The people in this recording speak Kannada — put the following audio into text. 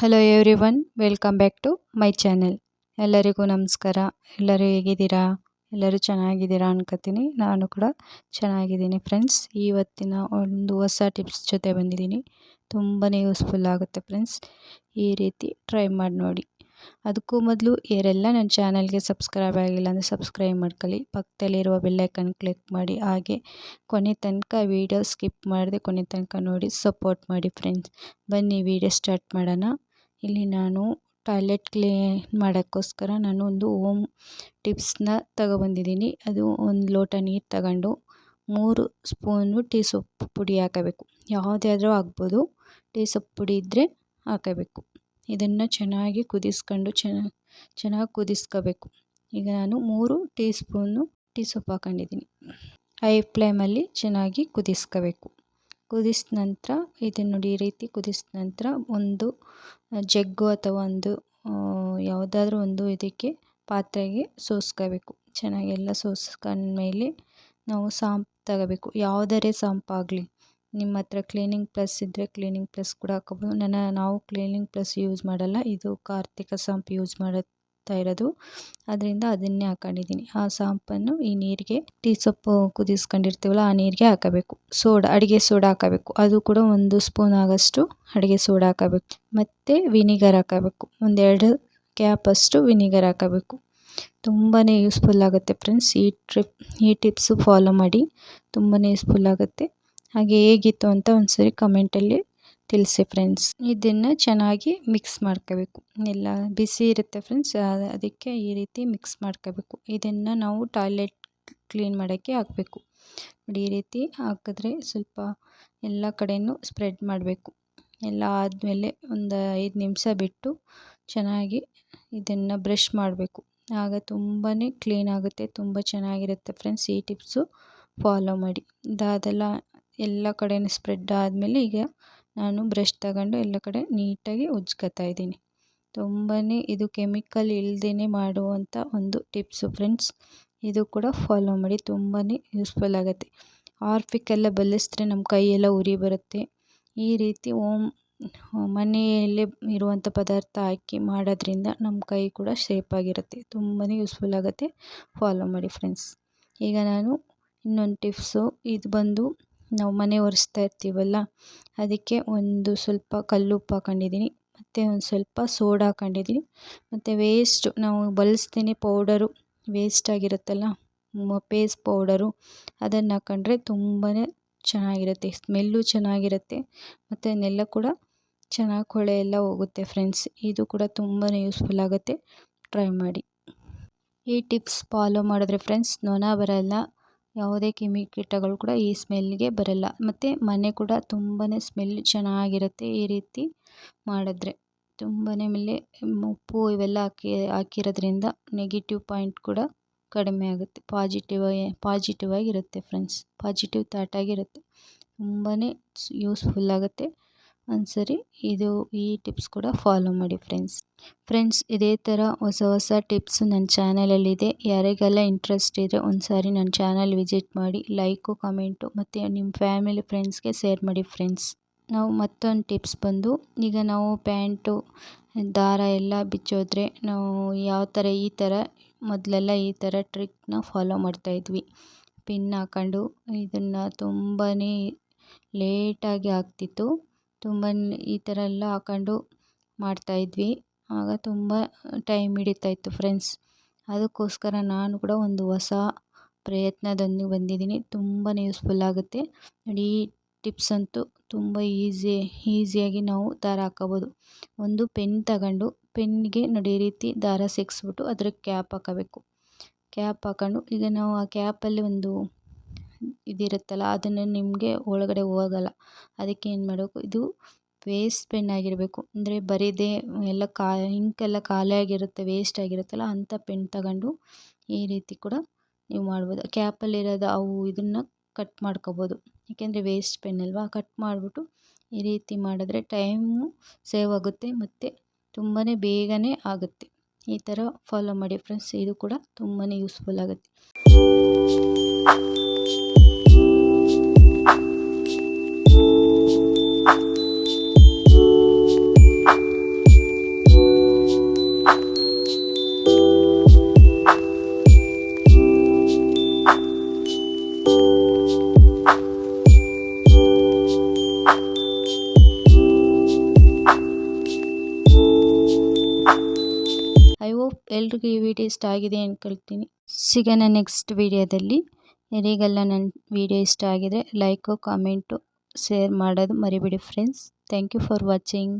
Hello everyone welcome back to my channel ಎಲ್ಲರಿಗೂ ನಮಸ್ಕಾರ. ಎಲ್ಲರೂ ಹೇಗಿದ್ದೀರಾ? ಎಲ್ಲರೂ ಚೆನ್ನಾಗಿದ್ದೀರಾ ಅನ್ಕೋತೀನಿ. ನಾನು ಕೂಡ ಚೆನ್ನಾಗಿದ್ದೀನಿ ಫ್ರೆಂಡ್ಸ್ ಇವತ್ತಿನ ಒಂದು ಹೊಸ ಟಿಪ್ಸ್ ಜೊತೆ ಬಂದಿದ್ದೀನಿ. ತುಂಬಾ ಯೂಸ್ಫುಲ್ ಆಗುತ್ತೆ ಫ್ರೆಂಡ್ಸ್ ಈ ರೀತಿ ಟ್ರೈ ಮಾಡಿ ನೋಡಿ. ಅದಕ್ಕೂ ಮೊದಲು ಯಾರೆಲ್ಲ ನನ್ನ ಚಾನಲ್ಗೆ ಸಬ್ಸ್ಕ್ರೈಬ್ ಆಗಿಲ್ಲ ಅಂದರೆ ಸಬ್ಸ್ಕ್ರೈಬ್ ಮಾಡ್ಕೊಳ್ಳಿ. ಪಕ್ಕದಲ್ಲಿರುವ ಬೆಲ್ಲೈಕನ್ ಕ್ಲಿಕ್ ಮಾಡಿ. ಹಾಗೆ ಕೊನೆ ತನಕ ವೀಡಿಯೋ ಸ್ಕಿಪ್ ಮಾಡಿದೆ ಕೊನೆ ತನಕ ನೋಡಿ ಸಪೋರ್ಟ್ ಮಾಡಿ ಫ್ರೆಂಡ್ಸ್ ಬನ್ನಿ ವೀಡಿಯೋ ಸ್ಟಾರ್ಟ್ ಮಾಡೋಣ. ಇಲ್ಲಿ ನಾನು ಟಾಯ್ಲೆಟ್ ಕ್ಲೀನ್ ಮಾಡೋಕ್ಕೋಸ್ಕರ ನಾನು ಒಂದು ಓಮ್ ಟಿಪ್ಸ್ನ ತಗೊಬಂದಿದ್ದೀನಿ. ಅದು ಒಂದು ಲೋಟ ನೀರು ತಗೊಂಡು ಮೂರು ಸ್ಪೂನು ಟೀ ಸೊಪ್ಪು ಪುಡಿ ಹಾಕಬೇಕು. ಯಾವುದಾದ್ರೂ ಆಗ್ಬೋದು. ಟೀ ಸೊಪ್ಪು ಪುಡಿ ಇದ್ದರೆ ಹಾಕಬೇಕು. ಇದನ್ನು ಚೆನ್ನಾಗಿ ಕುದಿಸ್ಕೊಂಡು ಚೆನ್ನಾಗಿ ಚೆನ್ನಾಗಿ ಕುದಿಸ್ಕೋಬೇಕು. ಈಗ ನಾನು ಮೂರು ಟೀ ಸ್ಪೂನು ಟೀ ಸೊಪ್ಪು ಹಾಕೊಂಡಿದ್ದೀನಿ. ಹೈ ಫ್ಲೇಮಲ್ಲಿ ಚೆನ್ನಾಗಿ ಕುದಿಸ್ಕೋಬೇಕು. ಕುದಿಸಿದ ನಂತರ ಇದನ್ನು ನೋಡಿ ಈ ರೀತಿ ಕುದಿಸಿದ ನಂತರ ಒಂದು ಜಗ್ಗು ಅಥವಾ ಒಂದು ಯಾವುದಾದ್ರೂ ಒಂದು ಇದಕ್ಕೆ ಪಾತ್ರೆಗೆ ಸೋಸ್ಕೋಬೇಕು. ಚೆನ್ನಾಗಿ ಎಲ್ಲ ಸೋಸ್ಕೊಂಡ್ಮೇಲೆ ನಾವು ಸಾಂಪ್ ತಗೋಬೇಕು. ಯಾವುದರೇ ಸಾಂಪಾಗಲಿ. ನಿಮ್ಮ ಹತ್ರ ಕ್ಲೀನಿಂಗ್ ಪ್ಲಸ್ ಇದ್ದರೆ ಕ್ಲೀನಿಂಗ್ ಪ್ಲಸ್ ಕೂಡ ಹಾಕೋಬೋದು ನನ್ನ, ನಾವು ಕ್ಲೀನಿಂಗ್ ಪ್ಲಸ್ ಯೂಸ್ ಮಾಡಲ್ಲ. ಇದು ಕಾರ್ತಿಕ ಸಾಂಪ್ ಯೂಸ್ ಮಾಡುತ್ತಾ ಇರೋದು. ಅದರಿಂದ ಅದನ್ನೇ ಹಾಕೊಂಡಿದ್ದೀನಿ. ಆ ಸಾಂಪನ್ನು ಈ ನೀರಿಗೆ ಟೀ ಸೊಪ್ಪು ಕುದಿಸ್ಕೊಂಡಿರ್ತೀವಲ್ಲ, ಆ ನೀರಿಗೆ ಹಾಕಬೇಕು. ಸೋಡಾ, ಅಡುಗೆ ಸೋಡಾ ಹಾಕಬೇಕು. ಅದು ಕೂಡ ಒಂದು ಸ್ಪೂನ್ ಆಗೋಷ್ಟು ಅಡುಗೆ ಸೋಡಾ ಹಾಕಬೇಕು. ಮತ್ತು ವಿನಿಗರ್ ಹಾಕಬೇಕು. ಒಂದೆರಡು ಕ್ಯಾಪಷ್ಟು ವಿನಿಗರ್ ಹಾಕಬೇಕು. ತುಂಬಾ ಯೂಸ್ಫುಲ್ ಆಗುತ್ತೆ ಫ್ರೆಂಡ್ಸ್. ಈ ಟ್ರಿಪ್, ಈ ಟಿಪ್ಸು ಫಾಲೋ ಮಾಡಿ ತುಂಬಾ ಯೂಸ್ಫುಲ್ ಆಗುತ್ತೆ. ಹಾಗೆ ಹೇಗಿತ್ತು ಅಂತ ಒಂದ್ಸರಿ ಕಮೆಂಟಲ್ಲಿ ತಿಳಿಸಿ ಫ್ರೆಂಡ್ಸ್ ಇದನ್ನು ಚೆನ್ನಾಗಿ ಮಿಕ್ಸ್ ಮಾಡ್ಕೋಬೇಕು. ಎಲ್ಲ ಬಿಸಿ ಇರುತ್ತೆ ಫ್ರೆಂಡ್ಸ್ ಅದಕ್ಕೆ ಈ ರೀತಿ ಮಿಕ್ಸ್ ಮಾಡ್ಕೋಬೇಕು. ಇದನ್ನು ನಾವು ಟಾಯ್ಲೆಟ್ ಕ್ಲೀನ್ ಮಾಡೋಕ್ಕೆ ಹಾಕಬೇಕು. ನೋಡಿ, ಈ ರೀತಿ ಹಾಕಿದ್ರೆ ಸ್ವಲ್ಪ ಎಲ್ಲ ಕಡೆಯೂ ಸ್ಪ್ರೆಡ್ ಮಾಡಬೇಕು. ಎಲ್ಲ ಆದಮೇಲೆ ಒಂದು ಐದು ನಿಮಿಷ ಬಿಟ್ಟು ಚೆನ್ನಾಗಿ ಇದನ್ನು ಬ್ರಷ್ ಮಾಡಬೇಕು. ಆಗ ತುಂಬಾ ಕ್ಲೀನ್ ಆಗುತ್ತೆ, ತುಂಬ ಚೆನ್ನಾಗಿರುತ್ತೆ ಫ್ರೆಂಡ್ಸ್ ಈ ಟಿಪ್ಸು ಫಾಲೋ ಮಾಡಿ. ಇದಾದೆಲ್ಲ ಎಲ್ಲ ಕಡೆಯೂ ಸ್ಪ್ರೆಡ್ ಆದಮೇಲೆ ಈಗ ನಾನು ಬ್ರಷ್ ತಗೊಂಡು ಎಲ್ಲ ಕಡೆ ನೀಟಾಗಿ ಉಜ್ಕೊತಾ ಇದ್ದೀನಿ. ತುಂಬಾ ಇದು ಕೆಮಿಕಲ್ ಇಲ್ಲದೇ ಮಾಡುವಂಥ ಒಂದು ಟಿಪ್ಸು ಫ್ರೆಂಡ್ಸ್. ಇದು ಕೂಡ ಫಾಲೋ ಮಾಡಿ ತುಂಬಾ ಯೂಸ್ಫುಲ್ ಆಗುತ್ತೆ. ಆರ್ಫಿಕ್ಕೆಲ್ಲ ಬಲಿಸಿದ್ರೆ ನಮ್ಮ ಕೈಯೆಲ್ಲ ಉರಿ ಬರುತ್ತೆ. ಈ ರೀತಿ ಓಮ್, ಮನೆಯಲ್ಲೇ ಇರುವಂಥ ಪದಾರ್ಥ ಹಾಕಿ ಮಾಡೋದ್ರಿಂದ ನಮ್ಮ ಕೈ ಕೂಡ ಸೇಫಾಗಿರುತ್ತೆ ತುಂಬಾ ಯೂಸ್ಫುಲ್ ಆಗುತ್ತೆ. ಫಾಲೋ ಮಾಡಿ ಫ್ರೆಂಡ್ಸ್. ಈಗ ನಾನು ಇನ್ನೊಂದು ಟಿಪ್ಸು, ಇದು ಬಂದು ನಾವು ಮನೆ ಒರೆಸ್ತಾ ಇರ್ತೀವಲ್ಲ, ಅದಕ್ಕೆ ಒಂದು ಸ್ವಲ್ಪ ಕಲ್ಲುಪ್ಪು ಹಾಕೊಂಡಿದ್ದೀನಿ, ಮತ್ತು ಒಂದು ಸ್ವಲ್ಪ ಸೋಡಾ ಹಾಕೊಂಡಿದ್ದೀನಿ, ಮತ್ತು ವೇಸ್ಟು ನಾವು ಬಳಸ್ತೀನಿ ಪೌಡರು ವೇಸ್ಟ್ ಆಗಿರುತ್ತಲ್ಲ ಪೇಸ್ ಪೌಡರು ಅದನ್ನು ಹಾಕೊಂಡ್ರೆ ತುಂಬಾ ಚೆನ್ನಾಗಿರುತ್ತೆ ಸ್ಮೆಲ್ಲು ಚೆನ್ನಾಗಿರುತ್ತೆ, ಮತ್ತು ಅದನ್ನೆಲ್ಲ ಕೂಡ ಚೆನ್ನಾಗಿ ಕೊಳೆ ಎಲ್ಲ ಹೋಗುತ್ತೆ ಫ್ರೆಂಡ್ಸ್ ಇದು ಕೂಡ ತುಂಬಾ ಯೂಸ್ಫುಲ್ ಆಗುತ್ತೆ ಟ್ರೈ ಮಾಡಿ. ಈ ಟಿಪ್ಸ್ ಫಾಲೋ ಮಾಡಿದ್ರೆ ಫ್ರೆಂಡ್ಸ್ ನೊನ ಬರಲ್ಲ. ಯಾವುದೇ ಕ್ರಿಮಿ ಕೀಟಗಳು ಕೂಡ ಈ ಸ್ಮೆಲ್ಲಿಗೆ ಬರಲ್ಲ. ಮತ್ತು ಮನೆ ಕೂಡ ತುಂಬಾ ಸ್ಮೆಲ್ ಚೆನ್ನಾಗಿರುತ್ತೆ ಈ ರೀತಿ ಮಾಡಿದ್ರೆ. ತುಂಬಾ ಮೇಲೆ ಉಪ್ಪು ಇವೆಲ್ಲ ಹಾಕಿ, ಹಾಕಿರೋದ್ರಿಂದ ನೆಗೆಟಿವ್ ಪಾಯಿಂಟ್ ಕೂಡ ಕಡಿಮೆ ಆಗುತ್ತೆ. ಪಾಸಿಟಿವ್ ಪಾಸಿಟಿವ್ ಆಗಿರುತ್ತೆ ಫ್ರೆಂಡ್ಸ್ ಪಾಸಿಟಿವ್ ಥಾಟ್ ಆಗಿರುತ್ತೆ. ತುಂಬಾ ಯೂಸ್ಫುಲ್ ಆಗುತ್ತೆ. ಒಂದ್ಸರಿ ಇದು ಈ ಟಿಪ್ಸ್ ಕೂಡ ಫಾಲೋ ಮಾಡಿ ಫ್ರೆಂಡ್ಸ್. ಫ್ರೆಂಡ್ಸ್, ಇದೇ ಥರ ಹೊಸ ಹೊಸ ಟಿಪ್ಸ್ ನನ್ನ ಚಾನಲಲ್ಲಿದೆ. ಯಾರಿಗೆಲ್ಲ ಇಂಟ್ರೆಸ್ಟ್ ಇದೆ ಒಂದು ಸಾರಿ ನನ್ನ ಚಾನಲ್ ವಿಸಿಟ್ ಮಾಡಿ, ಲೈಕು, ಕಮೆಂಟು ಮತ್ತು ನಿಮ್ಮ ಫ್ಯಾಮಿಲಿ ಫ್ರೆಂಡ್ಸ್ಗೆ ಶೇರ್ ಮಾಡಿ ಫ್ರೆಂಡ್ಸ್. ನಾವು ಮತ್ತೊಂದು ಟಿಪ್ಸ್ ಬಂದು, ಈಗ ನಾವು ಪ್ಯಾಂಟು, ದಾರ ಎಲ್ಲ ಬಿಚ್ಚೋದ್ರೆ ನಾವು ಯಾವ ಥರ, ಈ ಥರ, ಮೊದಲೆಲ್ಲ ಈ ಥರ ಟ್ರಿಕ್ನ ಫಾಲೋ ಮಾಡ್ತಾಯಿದ್ವಿ ಪಿನ್ ಹಾಕೊಂಡು ಇದನ್ನು ತುಂಬಾ ಲೇಟಾಗಿ ಆಗ್ತಿತ್ತು ತುಂಬ ಈ ಥರ ಎಲ್ಲ ಹಾಕೊಂಡು ಮಾಡ್ತಾಯಿದ್ವಿ ಆಗ ತುಂಬ ಟೈಮ್ ಹಿಡಿತಾಯಿತ್ತು ಫ್ರೆಂಡ್ಸ್ ಅದಕ್ಕೋಸ್ಕರ ನಾನು ಕೂಡ ಒಂದು ಹೊಸ ಪ್ರಯತ್ನದೊಂದಿಗೆ ಬಂದಿದ್ದೀನಿ. ತುಂಬಾ ಯೂಸ್ಫುಲ್ ಆಗುತ್ತೆ. ನೋಡಿ ಈ ಟಿಪ್ಸ್ ಅಂತೂ ತುಂಬ ಈಸಿ ಈಸಿಯಾಗಿ ನಾವು ದಾರ ಹಾಕ್ಕೋಬೋದು ಒಂದು ಪೆನ್ ತಗೊಂಡು ಪೆನ್ನಿಗೆ ನೋಡಿ ಈ ರೀತಿ ದಾರ ಸಿಕ್ಸ್ಬಿಟ್ಟು ಅದ್ರ ಕ್ಯಾಪ್ ಹಾಕೋಬೇಕು. ಕ್ಯಾಪ್ ಹಾಕೊಂಡು ಈಗ ನಾವು ಆ ಕ್ಯಾಪಲ್ಲಿ ಒಂದು ಇದಿರುತ್ತಲ್ಲ, ಅದನ್ನು ನಿಮಗೆ ಒಳಗಡೆ ಹೋಗಲ್ಲ. ಅದಕ್ಕೆ ಏನು ಮಾಡಬೇಕು? ಇದು ವೇಸ್ಟ್ ಪೆನ್ ಆಗಿರಬೇಕು. ಅಂದರೆ ಬರೀದೇ ಎಲ್ಲ ಕಾ ಇಂಕೆಲ್ಲ ವೇಸ್ಟ್ ಆಗಿರುತ್ತಲ್ಲ ಅಂಥ ಪೆನ್ ತಗೊಂಡು ಈ ರೀತಿ ಕೂಡ ನೀವು ಮಾಡ್ಬೋದು. ಕ್ಯಾಪಲ್ಲಿರೋದು ಅವು ಇದನ್ನು ಕಟ್ ಮಾಡ್ಕೋಬೋದು. ಏಕೆಂದರೆ ವೇಸ್ಟ್ ಪೆನ್ ಅಲ್ವಾ? ಕಟ್ ಮಾಡಿಬಿಟ್ಟು ಈ ರೀತಿ ಮಾಡಿದ್ರೆ ಟೈಮು ಸೇವ್ ಆಗುತ್ತೆ ಮತ್ತು ತುಂಬಾ ಬೇಗನೆ ಆಗುತ್ತೆ. ಈ ಥರ ಫಾಲೋ ಮಾಡಿ ಫ್ರೆಂಡ್ಸ್ ಇದು ಕೂಡ ತುಂಬಾ ಯೂಸ್ಫುಲ್ ಆಗುತ್ತೆ. ಎಲ್ರಿಗೂ ಈ ವಿಡಿಯೋ ಇಷ್ಟ ಆಗಿದೆ ಅಂದ್ಕೊಳ್ತೀನಿ ಸಿಗೋಣ ನೆಕ್ಸ್ಟ್ ವಿಡಿಯೋದಲ್ಲಿ. ಯಾರಿಗೆಲ್ಲ ನನ್ನ ವಿಡಿಯೋ ಇಷ್ಟ ಆಗಿದೆ ಲೈಕು ಕಾಮೆಂಟು ಶೇರ್ ಮಾಡೋದು ಮರಿಬೇಡಿ friends thank you for watching